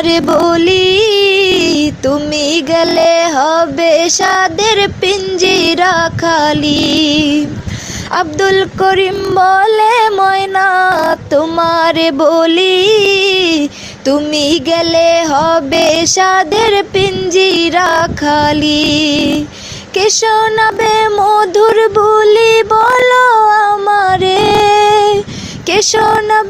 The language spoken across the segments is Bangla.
তোমারে বলি, তুমি গেলে হবে সাদের পিঞ্জিরা খালি। আব্দুল করিম বলে, ময়না তোমারে বলি, তুমি গেলে হবে সাদের পিঞ্জিরা খালি। কে শোনাবে মধুর বলি বলো আমারে কে শোনাবে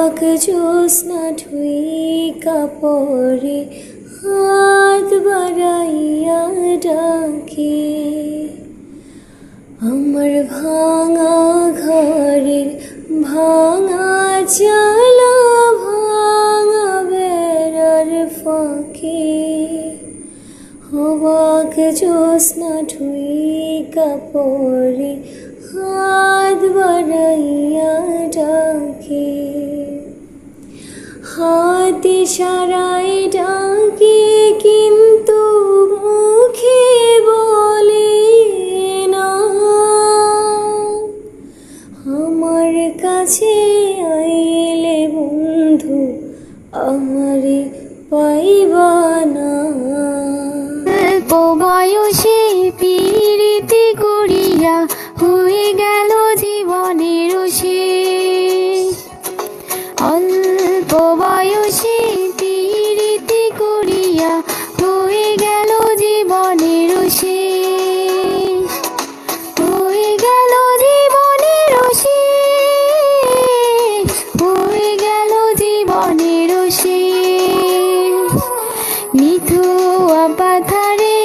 অবাক জ্যোৎস্না ঠুই কাপড়ে, হাত বাড়াইয়া ডাকে। আমার ভাঙা ঘরের ভাঙা চালা, ভাঙা বেড়ার ফাঁকে। অবাক জ্যোৎস্না ঠুই কাপড়ে, হাত হাতে সারাই ডাকে, কিন্তু মুখে বলে না। আমার কাছে আইলে বন্ধু, আমারে পাইবা না। অল্প বয়সে করিয়া হয়ে গেল জীবনের শেষ। অল্প নিথু অবাধারে